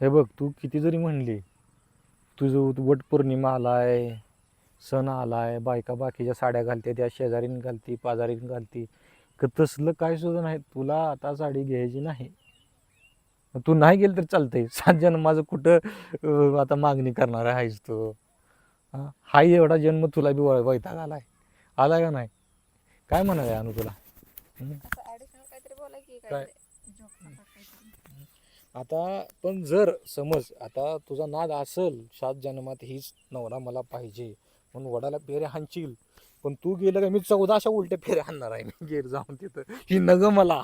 हे बघ तू किती जरी म्हणली तुझं वट पौर्णिमा आलाय सण आलाय बायका बाकीच्या साड्या घालते त्या शेजारीन घालती पाजारीन घालती क तसलं काय सुद्धा नाही. तुला आता साडी घ्यायची नाही. तू नाही गेल तर चालतंय. सात जन्माचं कुठं आता मागणी करणार आहेस तू. हा? एवढा जन्म तुला बी वैताग आलाय. आलाय का नाही? काय म्हणाय अनु तुला? काय? आता पण जर समज आता तुझा नाद असल सात जन्मात हीच नवरा मला पाहिजे म्हणून वडाला पेरे हाणशील. पण तू गेलं का मी चौदा अशा उलट्या फेऱ्या आणणार आहे मी गेर जाऊन तिथं. ही नग मला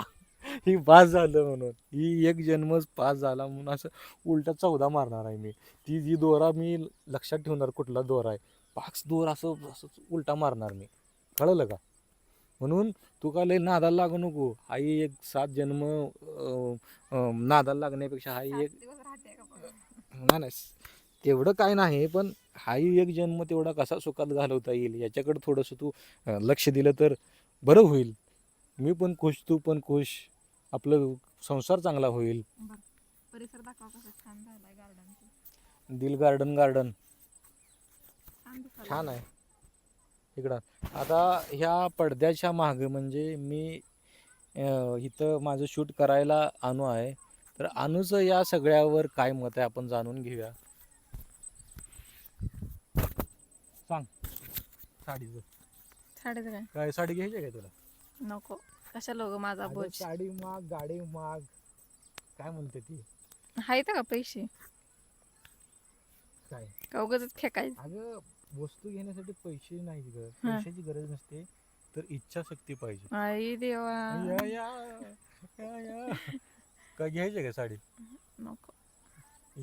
ही पास झालं म्हणून. ही एक जन्मच पास झाला म्हणून असं उलटा चौदा मारणार आहे मी. ती जी दोरा मी लक्षात ठेवणार कुठला दोरा आहे पाच दोर असं असं उलटा मारणार मी. कळलं का? म्हणून तू का लय नादाला लागू नको. आई एक सात जन्म नादाला लागण्यापेक्षा सात एक? नाही नाही. तेवढं काय नाही पण हाही एक जन्म तेवढा कसा सुखात घालवता येईल? याच्याकडे थोडंसं तू लक्ष दिलं तर बरं होईल. मी पण खुश तू पण खुश. आपलं संसार चांगला होईल. बरं. परिसर दाखवा कसा छान झालाय गार्डनचा दिल गार्डन गार्डन छान आहे. इकडं. आता ह्या पडद्याच्या मागं म्हणजे मी इथं माझं शूट करायला आणू आहे. तर अनुचं या सगळ्यावर काय मत आहे आपण जाणून घेऊया. सांग. साडीचं साडीचं काय? काय साडी घ्यायची आहे का तुला? नको. कशा लोक माझा अगं, बोज? साडी माग गाडी माग. काय म्हणते ती? आहेत का पैसे? काय? का उगाच फेकायचं? अगं वस्तू घेण्यासाठी पैसे नाही ग. पैशाची गरज नसते तर इच्छाशक्ती पाहिजे. आई देवा. या या या या. काय घ्यायचे का साडी? नको.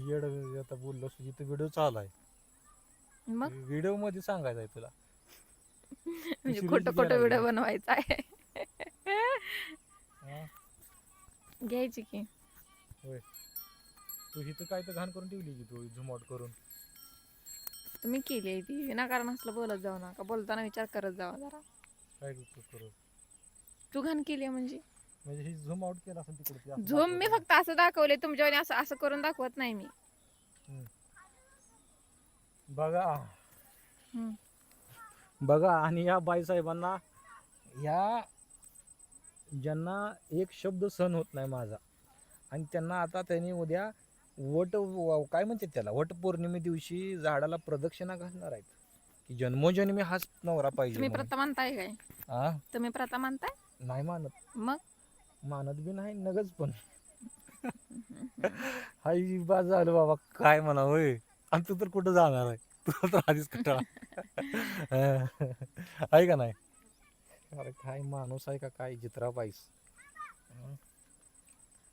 येड आता बोललो इथं व्हिडिओ चालू आहे. मग? व्हिडिओमध्ये सांगायचं आहे तुला. म्हणजे खोटं खोटं घ्यायला व्हिडिओ. बनवायचा आहे. हा? घ्यायची की. तू इथं काय तर घाण करून ठेवली की तू झुम आउट करून तुम्ही केली आहे ती. विनाकारण असलं बोलत जाऊ नका. बोलताना विचार करत जावा जरा. काय तू करू? तू घाण केली आहे म्हणजे. म्हणजे ही झूम आउट केला असेल तिकडे ते असं झूम मी. फक्त असं दाखवले तुमच्यावर असं असं करून दाखवत नाही मी. बघा. हम्म. बघा आणि या बाईसाहेबांना या ज्यांना एक शब्द सहन होत नाही माझा. आणि त्यांना आता त्यांनी उद्या वट व- काय म्हणतात त्याला? वट पौर्णिमे दिवशी झाडाला प्रदक्षिणा घालणार आहेत. की जन्मोजन्मी हाच नवरा पाहिजे तुम्ही म्हणून. प्रथा मानताय काय? आ? तुम्ही प्रथा मानताय? नाही मानत. मग? मानत बी नाही नगच पण. हाय बाज झालं बाबा काय म्हणा होय? आणि तू तर कुठं जाणार आहे? तुला तर आधीच कटाळा आहे का नाही? अरे काय माणूस आहे का? काय जित्रा पाहिस हं?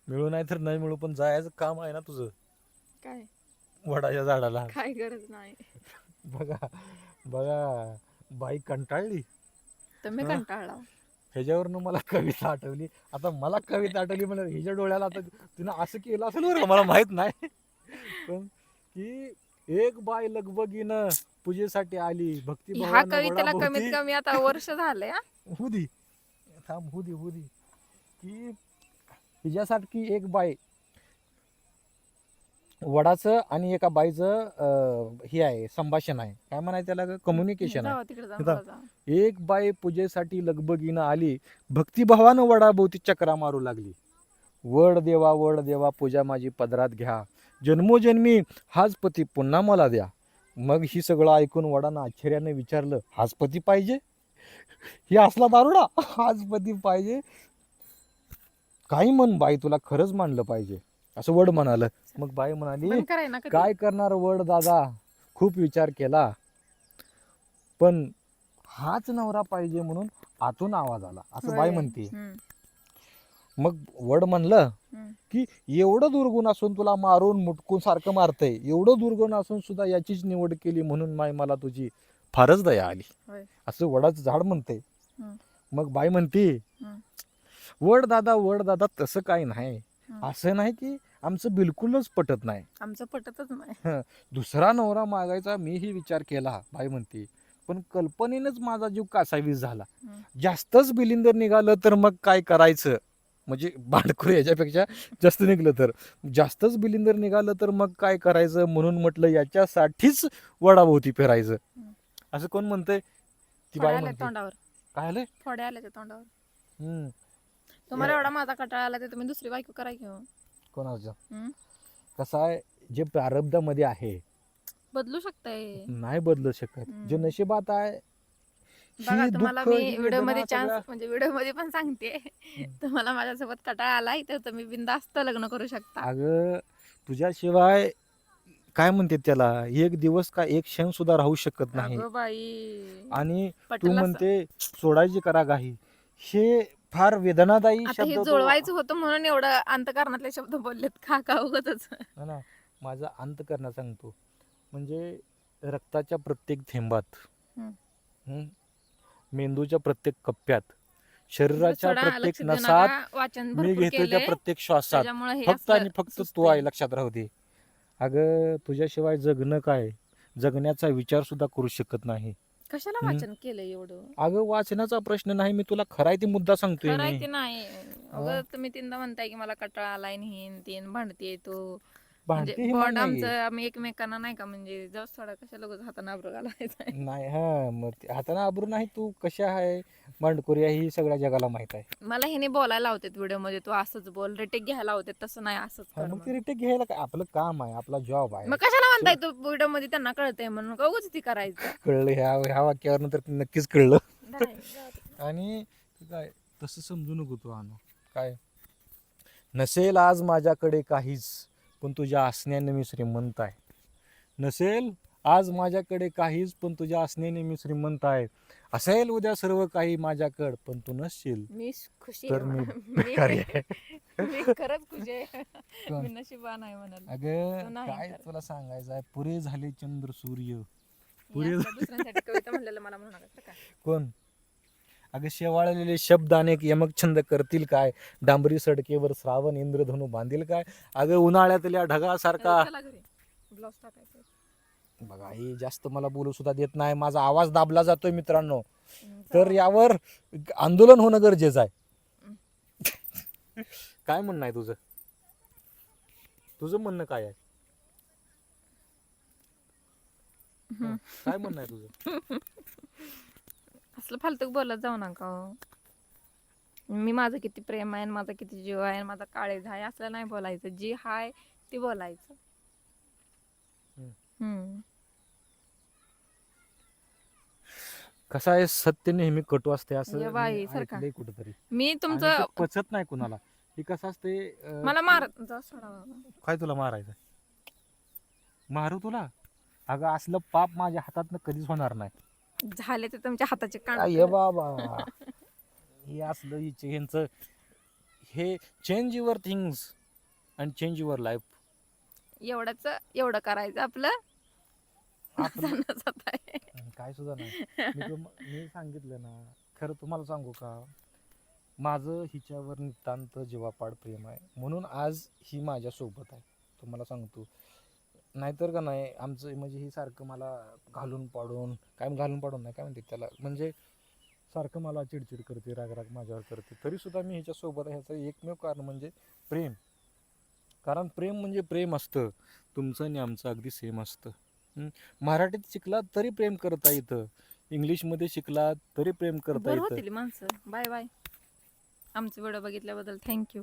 मिळू नाही तर नाही मिळू पण जायचं काम आहे ना तुझं. काय? वडाच्या झाडाला. काय गरज नाही. बघा बघा बाई कंटाळली. तुम्ही हा? कंटाळला. ह्याच्यावरनं मला कविता आठवली. आता मला कविता आठवली म्हणजे हिच्या डोळ्याला आता तिनं असं केलं असेल बरं का, मला माहीत नाही. पण की एक बाय लगबगीनं पूजेसाठी आली. भक्ती ह्या कवितेला कमीत कमी आता वर्ष झालंय हा? हुदी थांब हुदी हुदी की हिच्यासारखी एक बाई वडाचं आणि एका बाईचं अं, हे आहे संभाषण आहे. काय म्हणायचं त्याला? कम्युनिकेशन आहे. एक बाई पूजेसाठी लगबगीनं आली. भक्तिभावानं वडाभोवती चक्रा मारू लागली. वड देवा वड देवा पूजा माझी पदरात घ्या. जन्मोजन्मी हाच पती पुन्हा मला द्या. मग ही सगळं ऐकून वडानं आश्चर्याने विचारलं हाच पती पाहिजे? ही असला दारुडा हाच पती पाहिजे. काही म्हण बाई तुला खरंच मानलं पाहिजे असं वड म्हणालं मग बाई म्हणाली. काय करणार वड दादा खूप विचार केला पण हाच नवरा पाहिजे म्हणून आतून आवाज आला असं बाई. म्हणते मग वड म्हणलं. की एवढं दुर्गुण असून तुला मारून मुटकून सारखं मारतंय एवढं दुर्गुण असून सुद्धा याचीच निवड केली म्हणून माय मला तुझी फारच दया आली. असं वडाचं झाड म्हणते. मग बाई म्हणते. वड दादा वड दादा तसं काही नाही. असं नाही की आमचं बिलकुलच पटत नाही. आमचं पटतच नाही. दुसरा नवरा मागायचा मीही विचार केला बाई म्हणते पण कल्पनेनंच माझा जीव कासावीस झाला. जास्तच बिलिंदर निघालं तर मग काय करायचं? म्हणजे भांडखोर याच्यापेक्षा जास्त निघलं तर. जास्तच बिलिंग जर निघालं तर मग काय करायचं? म्हणून म्हटलं याच्यासाठीच वडाभोवती फिरायचं. असं कोण म्हणतंय? ती बाई म्हणते. काय आलंय? तोंडावर. हम्म तुम्हाला एवढा माझा कटाळा आला तर तुम्ही दुसरी बायको करा घेऊ कोणाचं? हम्म? कसं आहे जे प्रारब्धामध्ये आहे बदलू शकताय. नाही बदलू शकत. जे. नशिबात आहे बघा ही तुम्हाला दुःख, मी ही व्हिडिओमध्ये वेदना चान्स म्हणजे व्हिडिओमध्ये पण सांगते. तुम्हाला माझ्यासोबत कटाळा आलाय तर तुम्ही बिंदास्त लग्न करू शकता. अगं तुझ्याशिवाय काय म्हणते त्याला एक दिवस का एक क्षण सुद्धा राहू शकत नाही. अगं बाई. आणि तू पटलं असं. म्हणते सोडायची करा काही हे फार वेदनादायी आता शब्द तो- जुळवायचं होतं म्हणून एवढं अंतकरणातले शब्द बोललेत. का का उगतच ना ना माझा अंत करणं सांगतो. म्हणजे रक्ताच्या प्रत्येक थेंबात मेंदूच्या प्रत्येक कप्प्यात शरीराच्या प्रत्येक देऊ नसात नका, वाचन मी भरपूर घेतोय त्या केलंय. प्रत्येक श्वासात. त्याच्यामुळे हे फक्त असलं आणि फक्त तू सुचतंय. आहे लक्षात राहू दे. अगं तुझ्याशिवाय जगणं काय? जगण्याचा विचार सुद्धा करू शकत नाही. कशाला हम्म. वाचन केलंय एवढं? अगं वाचनाचा प्रश्न नाही मी तुला खराय ते मुद्दा सांगतोय मी. नाही. अगं तुम्ही तीनदा म्हणताय की मला कटाळा आलाय आणि हे ते भांडते तो. म्हणजे भांडते हे बॉन्ड नाही. आमचं आम्ही एकमेकांना नाही का म्हणजे जास्त थोडा कशाला उगाच हाताने आब्रू घालायचा नाही हा मग ते- हाताने आबरू नाही तू कशा आहे? भांडकोरी आहे ही सगळ्या जगाला माहीत आहे. मला ह्याने बोलायला लावतात व्हिडिओमध्ये तू असंच बोल रिटेक घ्यायला लावतात तसं नाही असंच हा, कर मग म्हणून. ते रिटेक घ्यायला काय? आपलं काम आहे आपला जॉब आहे. मग कशाला म्हणताय तू व्हिडिओमध्ये त्यांना कळतंय म्हणून का उगाच ती करायचं? कळलं ह्या ह्या वाक्यावर तर नक्कीच कळलं. नाही, जाऊ दे. आणि काय तसं समजू नको तू आणू काय? नसेल आज माझ्याकडे काहीच. पण तुझ्या असण्याने मी श्रीमंत आहे. नसेल आज माझ्याकडे काहीच पण तुझ्या असण्याने मी श्रीमंत आहे. असेल उद्या सर्व काही माझ्याकडे पण तू नसशील. मी खुशी तर मी मी आहे. मी खरंच खुशी आहे. कोण? मी नशिबान आहे म्हणाल. अगं नाही काय. तुला सांगायचं आहे? पुरे झाले चंद्र सूर्य. असं दुसऱ्यांसाठी कविता म्हणलेलं मला म्हणू नका. बरं का? कोण? अगं शेवाळलेले शब्द अनेक यमक छंद करतील काय? डांबरी सडकेवर श्रावण इंद्रधनु बांधील काय? अगं उन्हाळ्यातल्या ढगासारखा बघा ही जास्त मला बोलू सुद्धा देत नाही. माझा आवाज दाबला जातोय मित्रांनो. तर. यावर आंदोलन होणं गरजेचं आहे. काय म्हणणं आहे तुझं? तुझं म्हणणं काय आहे. काय म्हणणं आहे तुझं? असलं फालतू बोलत जाऊ नका हो. मी माझं किती प्रेम आहे माझा किती जीव आहे माझा काळेज आहे असलं नाही बोलायचं. जी हाय ती बोलायचं. हम्म. कसं आहे सत्य नेहमी कटू असते असं ये बाई, मी सारखा. ऐकलंय कुठंतरी. मी तुमचं पचत नाही कुणाला. हे कसं असते अं, मला मार. जा सोडा बाबा. काय तुला मारायचं? मारू तुला? अगं असलं पाप माझ्या हातातनं कधीच होणार नाही. झाले ते तुमच्या हाताचे कान काय बाबा. हे असलं हिचे ह्यांचं हे change your things and change your life एवढंच एवढं करायचं आपलं. आहे. काय सुद्धा नाही. मी तुम मी सांगितलं ना खरं तुम्हाला सांगू का? माझं हिच्यावर नितांत जीवापाड प्रेम आहे. म्हणून आज ही माझ्या सोबत आहे. तुम्हाला सांगतो. नाहीतर का नाही आमचं म्हणजे ही सारखं मला घालून पाडून काय घालून पाडून नाही काय म्हणते त्याला म्हणजे सारखं मला चिडचिड करते राग राग माझ्यावर करते. तरी सुद्धा मी हिच्या सोबत आहे ह्याचं एकमेव कारण म्हणजे प्रेम. कारण प्रेम म्हणजे प्रेम असतं. तुमचं आणि आमचं अगदी सेम असतं? मराठीत शिकलात तरी प्रेम करता येतं. इंग्लिशमध्ये शिकलात तरी प्रेम करता येतं. माणसं. Bye bye. आमचे व्हिडिओ बघितल्याबद्दल थँक्यू